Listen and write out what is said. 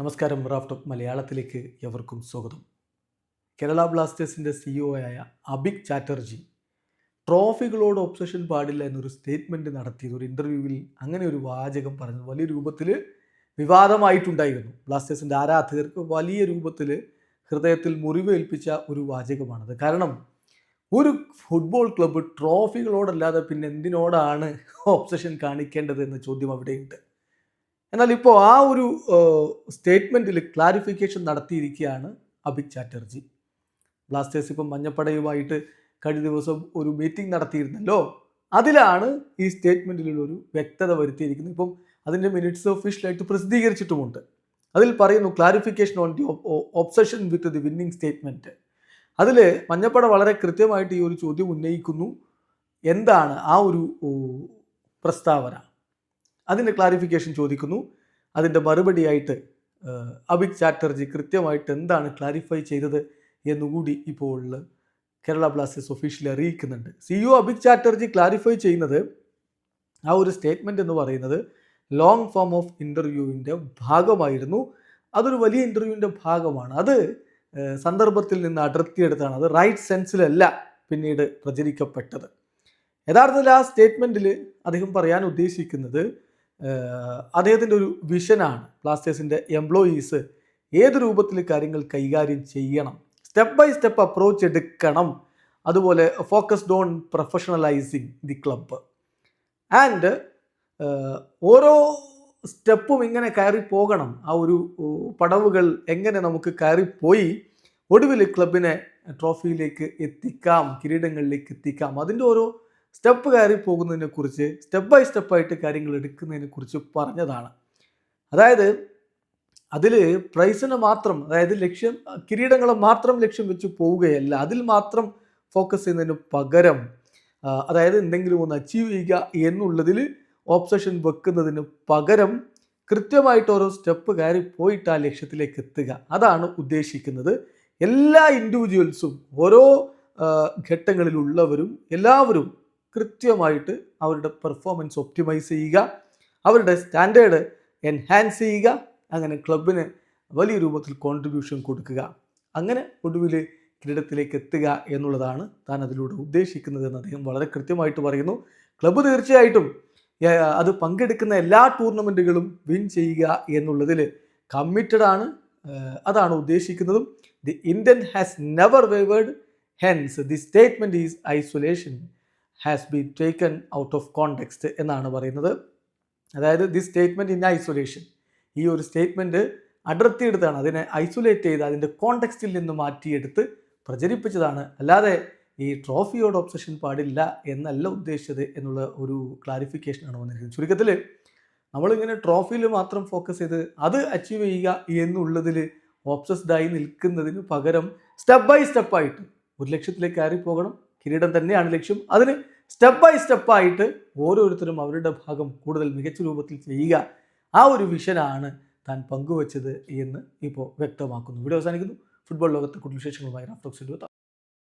നമസ്കാരം Raf talk മലയാളത്തിലേക്ക് എവർക്കും സ്വാഗതം. കേരള ബ്ലാസ്റ്റേഴ്സിന്റെ സിഇഒ ആയ അബിക് ചാറ്റർജി ട്രോഫികളോട് ഒബ്സഷൻ പാടില്ല എന്നൊരു സ്റ്റേറ്റ്മെന്റ് നടത്തിയത് ഒരു ഇന്റർവ്യൂവിൽ അങ്ങനെ ഒരു വാചകം പറഞ്ഞത് വലിയ രൂപത്തിൽ വിവാദമായിട്ടുണ്ടായിരുന്നു. ബ്ലാസ്റ്റേഴ്സിന്റെ ആരാധകർക്ക് വലിയ രൂപത്തിൽ ഹൃദയത്തിൽ മുറിവേൽപ്പിച്ച ഒരു വാചകമാണത്. കാരണം ഒരു ഫുട്ബോൾ ക്ലബ്ബ് ട്രോഫികളോടല്ലാതെ പിന്നെ എന്തിനോടാണ് ഒബ്സഷൻ കാണിക്കേണ്ടത് എന്ന ചോദ്യം അവിടെയുണ്ട്. എന്നാൽ ഇപ്പോൾ ആ ഒരു സ്റ്റേറ്റ്മെന്റിൽ ക്ലാരിഫിക്കേഷൻ നടത്തിയിരിക്കുകയാണ് അഭിക് ചാറ്റർജി. ബ്ലാസ്റ്റേഴ്സ് ഇപ്പം മഞ്ഞപ്പടയുമായിട്ട് കഴിഞ്ഞ ദിവസം ഒരു മീറ്റിംഗ് നടത്തിയിരുന്നല്ലോ. അതിലാണ് ഈ സ്റ്റേറ്റ്മെന്റിലുള്ള ഒരു വ്യക്തത വരുത്തിയിരിക്കുന്നത്. ഇപ്പം അതിന്റെ മിനിറ്റ്സ് ഒഫീഷ്യലായിട്ട് പ്രസിദ്ധീകരിച്ചിട്ടുമുണ്ട്. അതിൽ പറയുന്നു clarification on the obsession with the winning statement അതിൽ മഞ്ഞപ്പട വളരെ കൃത്യമായിട്ട് ഈ ഒരു ചോദ്യം ഉന്നയിക്കുന്നു. എന്താണ് ആ ഒരു പ്രസ്താവന? അതിന്റെ ക്ലാരിഫിക്കേഷൻ ചോദിക്കുന്നു. അതിന്റെ മറുപടിയായിട്ട് അഭിക് ചാറ്റർജി കൃത്യമായിട്ട് എന്താണ് ക്ലാരിഫൈ ചെയ്തത് എന്നുകൂടി ഇപ്പോൾ കേരള ബ്ലാസ്റ്റേഴ്സ് ഒഫീഷ്യലി അറിയിക്കുന്നുണ്ട്. യു അഭിക് ചാറ്റർജി ക്ലാരിഫൈ ചെയ്യുന്നത് ആ ഒരു സ്റ്റേറ്റ്മെന്റ് എന്ന് പറയുന്നത് ലോങ് ഫോം ഓഫ് ഇന്റർവ്യൂവിന്റെ ഭാഗമായിരുന്നു. അതൊരു വലിയ ഇന്റർവ്യൂവിന്റെ ഭാഗമാണ്. അത് സന്ദർഭത്തിൽ നിന്ന് അടർത്തിയെടുത്താണ്. അത് റൈറ്റ് സെൻസിലല്ല പിന്നീട് പ്രചരിക്കപ്പെട്ടത്. യഥാർത്ഥത്തിൽ ആ സ്റ്റേറ്റ്മെന്റിൽ അദ്ദേഹം പറയാൻ ഉദ്ദേശിക്കുന്നത് അദ്ദേഹത്തിന്റെ ഒരു വിഷനാണ് ബ്ലാസ്റ്റേഴ്സിന്റെ എംപ്ലോയീസ് ഏത് രൂപത്തിൽ കാര്യങ്ങൾ കൈകാര്യം ചെയ്യണം? സ്റ്റെപ്പ് ബൈ സ്റ്റെപ്പ് അപ്രോച്ച് എടുക്കണം. അതുപോലെ focused on professionalising the club and ഓരോ സ്റ്റെപ്പും ഇങ്ങനെ കയറി പോകണം. ആ ഒരു പടവുകൾ എങ്ങനെ നമുക്ക് കയറിപ്പോയി ഒടുവിൽ ക്ലബിനെ ട്രോഫിയിലേക്ക് എത്തിക്കാം കിരീടങ്ങളിലേക്ക് എത്തിക്കാം. അതിന്റെ ഓരോ സ്റ്റെപ്പ് കയറി പോകുന്നതിനെക്കുറിച്ച് സ്റ്റെപ്പ് ബൈ സ്റ്റെപ്പായിട്ട് കാര്യങ്ങൾ എടുക്കുന്നതിനെക്കുറിച്ച് പറഞ്ഞതാണ്. അതായത് അതിൽ പ്രൈസിനെ മാത്രം അതായത് ലക്ഷ്യം കിരീടങ്ങളെ മാത്രം ലക്ഷ്യം വെച്ച് പോവുകയല്ല അതിൽ മാത്രം ഫോക്കസ് ചെയ്യുന്നതിന് പകരം അതായത് എന്തെങ്കിലും ഒന്ന് അച്ചീവ് ചെയ്യുക എന്നുള്ളതിൽ ഓപ്സഷൻ വെക്കുന്നതിന് പകരം കൃത്യമായിട്ട് ഓരോ സ്റ്റെപ്പ് കയറി പോയിട്ട് ആ ലക്ഷ്യത്തിലേക്ക് എത്തുക. അതാണ് ഉദ്ദേശിക്കുന്നത്. എല്ലാ ഇൻഡിവിജ്വൽസും ഓരോ ഘട്ടങ്ങളിലുള്ളവരും എല്ലാവരും കൃത്യമായിട്ട് അവരുടെ പെർഫോമൻസ് ഒപ്റ്റിമൈസ് ചെയ്യുക അവരുടെ സ്റ്റാൻഡേർഡ് എൻഹാൻസ് ചെയ്യുക അങ്ങനെ ക്ലബിന് വലിയ രൂപത്തിൽ കോൺട്രിബ്യൂഷൻ കൊടുക്കുക. അങ്ങനെ ഒടുവിൽ കിരീടത്തിലേക്ക് എത്തുക എന്നുള്ളതാണ് താൻ അതിലൂടെ ഉദ്ദേശിക്കുന്നത് എന്ന് അദ്ദേഹം വളരെ കൃത്യമായിട്ട് പറയുന്നു. ക്ലബ്ബ് തീർച്ചയായിട്ടും അത് പങ്കെടുക്കുന്ന എല്ലാ ടൂർണമെന്റുകളും വിൻ ചെയ്യുക എന്നുള്ളതിൽ കമ്മിറ്റഡ് ആണ്. അതാണ് ഉദ്ദേശിക്കുന്നതും. The Indian has never wavered hence the statement is isolation has been taken out of context എന്നാണ് പറയുന്നത്. അതായത് ദിസ് സ്റ്റേറ്റ്മെന്റ് ഇൻ ഐസൊലേഷൻ ഈ ഒരു സ്റ്റേറ്റ്മെന്റ് അടർത്തിയെടുത്താണ്. അതിനെ ഐസൊലേറ്റ് ചെയ്ത് അതിന്റെ കോണ്ടെക്സ്റ്റിൽ നിന്ന് മാറ്റിയെടുത്ത് പ്രചരിപ്പിച്ചതാണ്. അല്ലാതെ ഈ ട്രോഫിയോട് ഒബ്സഷൻ പാടില്ല എന്നല്ല ഉദ്ദേശിച്ചത് എന്നുള്ള ഒരു ക്ലാരിഫിക്കേഷനാണ് വന്നിരിക്കുന്നത്. ചുരുക്കത്തിൽ നമ്മളിങ്ങനെ ട്രോഫിയിൽ മാത്രം ഫോക്കസ് ചെയ്ത് അത് അച്ചീവ് ചെയ്യുക എന്നുള്ളതിൽ ഓപ്സസ്ഡായി നിൽക്കുന്നതിന് പകരം സ്റ്റെപ്പ് ബൈ സ്റ്റെപ്പായിട്ട് ഒരു ലക്ഷ്യത്തിലേക്ക് കയറി കിരീടം തന്നെയാണ് ലക്ഷ്യം. അതിന് സ്റ്റെപ്പ് ബൈ സ്റ്റെപ്പായിട്ട് ഓരോരുത്തരും അവരുടെ ഭാഗം കൂടുതൽ മികച്ച രൂപത്തിൽ ചെയ്യുക. ആ ഒരു വിഷനാണ് താൻ പങ്കുവച്ചത് എന്ന് ഇപ്പോൾ വ്യക്തമാക്കുന്നു. വീഡിയോ അവസാനിക്കുന്നു. ഫുട്ബോൾ ലോകത്തെ കൂടുതൽ വിശേഷങ്ങളുമായി റാഫ്റ്റോക്സ്